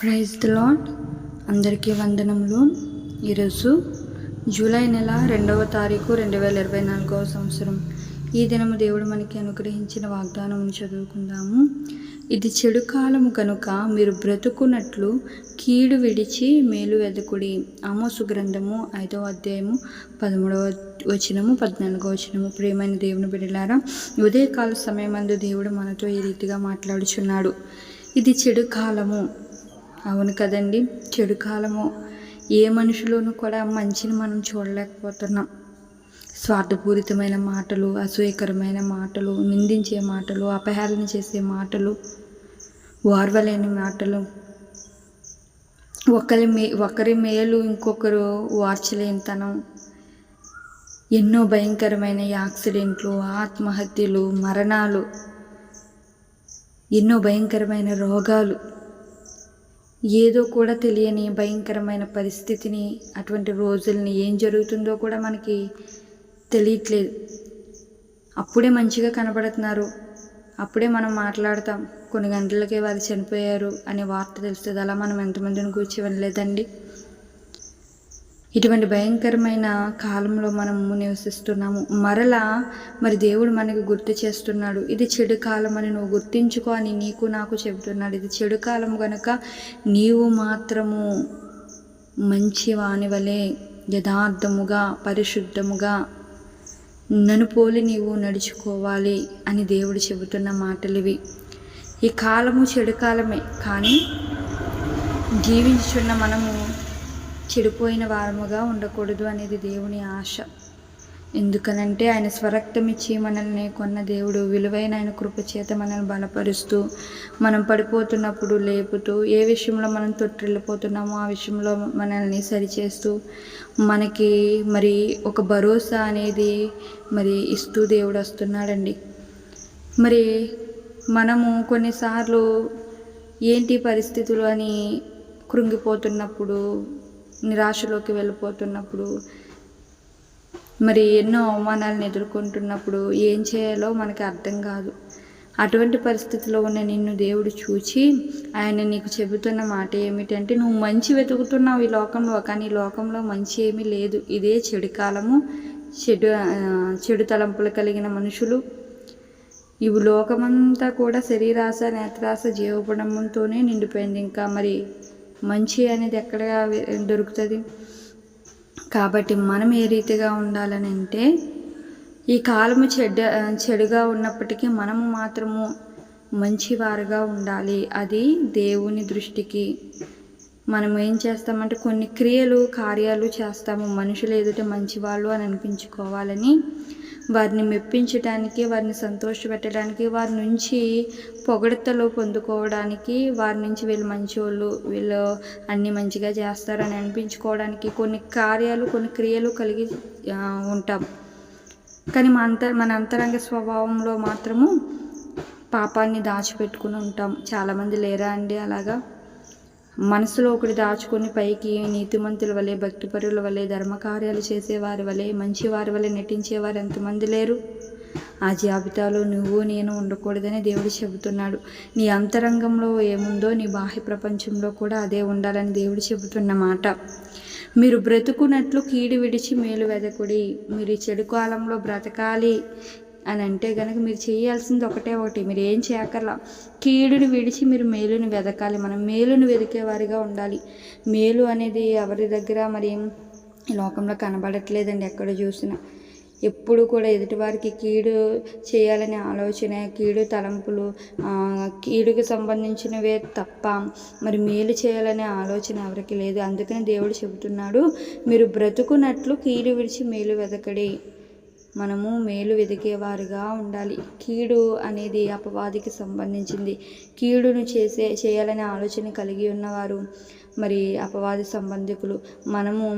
Praise the lord అందరికీ వందనములు. ఈరోజు జూలై నెల రెండవ తారీఖు రెండు వేల ఇరవై నాలుగవ సంవత్సరం. ఈ దినము దేవుడు మనకి అనుగ్రహించిన వాగ్దానం చదువుకుందాము. ఇది చెడు కాలము కనుక మీరు బ్రతుకున్నట్లు కీడు విడిచి మేలు వెదకుడి ఆమోసు గ్రంథము ఐదవ అధ్యాయము పదమూడవ వచనము పద్నాలుగవ వచనము. ప్రేమైన దేవుని బిడలారా ఉదయకాల సమయమందు దేవుడు మనతో ఈ రీతిగా మాట్లాడుచున్నాడు. ఇది చెడు కాలము. అవును కదండి. చెడు కాలము ఏ మనుషులోనూ కూడా మంచిని మనం చూడలేకపోతున్నాం. స్వార్థపూరితమైన మాటలు అసూయకరమైన మాటలు నిందించే మాటలు అపహేళన చేసే మాటలు ఓర్వలేని మాటలు. ఒకరి మే ఒకరి మేలు ఇంకొకరు వార్చలేనితనం. ఎన్నో భయంకరమైన యాక్సిడెంట్లు ఆత్మహత్యలు మరణాలు ఎన్నో భయంకరమైన రోగాలు. ఏదో కూడా తెలియని భయంకరమైన పరిస్థితిని అటువంటి రోజుల్ని ఏం జరుగుతుందో కూడా మనకి తెలియట్లేదు. అప్పుడే మంచిగా కనబడుతున్నారు. అప్పుడే మనం మాట్లాడతాం. కొన్ని గంటలకే వారు చనిపోయారు అనే వార్త తెలుస్తుంది. అలా మనం ఎంతమందిని కూర్చి వెళ్ళలేదండి ఇటువంటి భయంకరమైన కాలంలో మనము నివసిస్తున్నాము. మరలా మరి దేవుడు మనకి గుర్తు చేస్తున్నాడు ఇది చెడు కాలం అని నువ్వు గుర్తించుకో అని నీకు నాకు చెబుతున్నాడు. ఇది చెడు కాలం కనుక నీవు మాత్రము మంచి వాని వలె యథార్థముగా పరిశుద్ధముగా నన్ను పోలి నీవు నడుచుకోవాలి అని దేవుడు చెబుతున్న మాటలు ఇవి. ఈ కాలము చెడు కాలమే కానీ జీవించున్న మనము చెడిపోయిన వారముగా ఉండకూడదు అనేది దేవుని ఆశ. ఎందుకనంటే ఆయన స్వరక్తం ఇచ్చి మనల్ని కొన్న దేవుడు విలువైన ఆయన కృపచేత మనల్ని బలపరుస్తూ మనం పడిపోతున్నప్పుడు లేపుతూ ఏ విషయంలో మనం తొట్టిల్లిపోతున్నామో ఆ విషయంలో మనల్ని సరిచేస్తూ మనకి మరి ఒక భరోసా అనేది మరి ఇస్తూ దేవుడు వస్తున్నాడండి. మరి మనము కొన్నిసార్లు ఏంటి పరిస్థితులు అని కృంగిపోతున్నప్పుడు నిరాశలోకి వెళ్ళిపోతున్నప్పుడు మరి ఎన్నో అవమానాలను ఎదుర్కొంటున్నప్పుడు ఏం చేయాలో మనకి అర్థం కాదు. అటువంటి పరిస్థితిలో ఉన్న నిన్ను దేవుడు చూచి ఆయన నీకు చెబుతున్న మాట ఏమిటంటే నువ్వు మంచి వెతుకుతున్నావు ఈ లోకంలో కానీ ఈ లోకంలో మంచి ఏమీ లేదు. ఇదే చెడు కాలము చెడు చెడు తలంపులు కలిగిన మనుషులు. ఇవి లోకమంతా కూడా శరీరాశ నేత్రాశ జీవపడంతోనే నిండిపోయింది. ఇంకా మరి మంచి అనేది ఎక్కడ దొరుకుతుంది? కాబట్టి మనం ఏ రీతిగా ఉండాలని అంటే ఈ కాలము చెడ్డ చెడుగా ఉన్నప్పటికీ మనము మాత్రము మంచివారుగా ఉండాలి. అది దేవుని దృష్టికి. మనం ఏం చేస్తామంటే కొన్ని క్రియలు కార్యాలు చేస్తాము. మనుషులు ఎదుట మంచివాళ్ళు అని అనిపించుకోవాలని వారిని మెప్పించడానికి వారిని సంతోషపెట్టడానికి వారి నుంచి పొగడతలు పొందుకోవడానికి వారి నుంచి వీళ్ళు మంచివాళ్ళు వీళ్ళు అన్నీ మంచిగా చేస్తారని అనిపించుకోవడానికి కొన్ని కార్యాలు కొన్ని క్రియలు కలిగి ఉంటాం. కానీ మన అంత మన అంతరంగ స్వభావంలో మాత్రము పాపాన్ని దాచిపెట్టుకుని ఉంటాం. చాలామంది లేరా అండి అలాగా? మనసులో ఒకటి దాచుకొని పైకి నీతిమంతుల వలె భక్తిపరుల వలె ధర్మకార్యాలు చేసేవారి వలె మంచివారి వలె నటించేవారు ఎంతమంది లేరు? ఆ జాబితాలో నువ్వు నేను ఉండకూడదని దేవుడు చెబుతున్నాడు. నీ అంతరంగంలో ఏముందో నీ బాహ్య ప్రపంచంలో కూడా అదే ఉండాలని దేవుడు చెబుతున్న మాట. మీరు బ్రతుకున్నట్లు కీడు విడిచి మేలు వెదకుడి. మీరు చెడు కాలంలో బ్రతకాలి. అని అంటే కనుక మీరు చేయాల్సింది ఒకటే ఒకటి. మీరు ఏం చేయకర్లా కీడుని విడిచి మీరు మేలుని వెదకాలి. మనం మేలుని వెదికేవారిగా ఉండాలి. మేలు అనేది ఎవరి దగ్గర మరి లోకంలో కనబడట్లేదండి ఎక్కడ చూసినా. ఎప్పుడు కూడా ఎదుటివారికి కీడు చేయాలనే ఆలోచన కీడు తలంపులు కీడుకు సంబంధించినవే తప్ప మరి మేలు చేయాలనే ఆలోచన ఎవరికి లేదు. అందుకని దేవుడు చెబుతున్నాడు మీరు బ్రతుకున్నట్లు కీడు విడిచి మేలు వెదకడి. మనము మేలు వెదిగేవారుగా ఉండాలి. కీడు అనేది అపవాదికి సంబంధించింది. కీడును చేసే చేయాలనే ఆలోచన కలిగి ఉన్నవారు మరి అపవాది సంబంధికులు మనము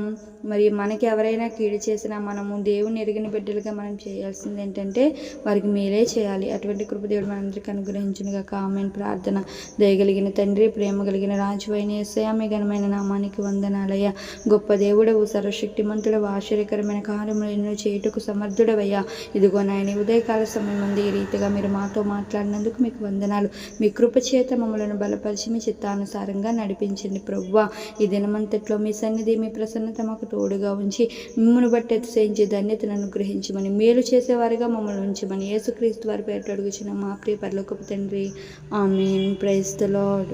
మరి మనకి ఎవరైనా కీడు చేసినా మనము దేవుని ఎరిగిన బిడ్డలుగా మనం చేయాల్సింది ఏంటంటే వారికి మేలే చేయాలి. అటువంటి కృప దేవుడు మనందరికీ అనుగ్రహించునుగా కామెన్ ప్రార్థన దయగలిగిన తండ్రి ప్రేమ కలిగిన రాజువైన అయిన మీ ఘనమైన నామానికి వందనాలయ్య. గొప్ప దేవుడవు సర్వశక్తిమంతుడవు ఆశ్చర్యకరమైన కార్యములు ఎన్నో చేయుటకు సమర్థుడవయ్యా. ఇదిగో నాయన ఉదయకాల సమయం ఉంది ఈ రీతిగా మీరు మాతో మాట్లాడినందుకు మీకు వందనాలు. మీ కృప చేత మమ్మలను బలపరిచి మీ చిత్తానుసారంగా నడిపించండి ప్రభువా ఈ దినమంతట్లో మీ సన్నిధి మీ ప్రసన్నత మాకు తోడుగా ఉంచి మిమ్మల్ని బట్టి అతిశయించి ధన్యతను అనుగ్రహించమని మేలు చేసేవారిగా మమ్మల్ని ఉంచమని యేసుక్రీస్తు వారి పేరు అడుగుచిన మా ప్రియ పరలోకపు తండ్రి. ఆమెన్. Praise the lord.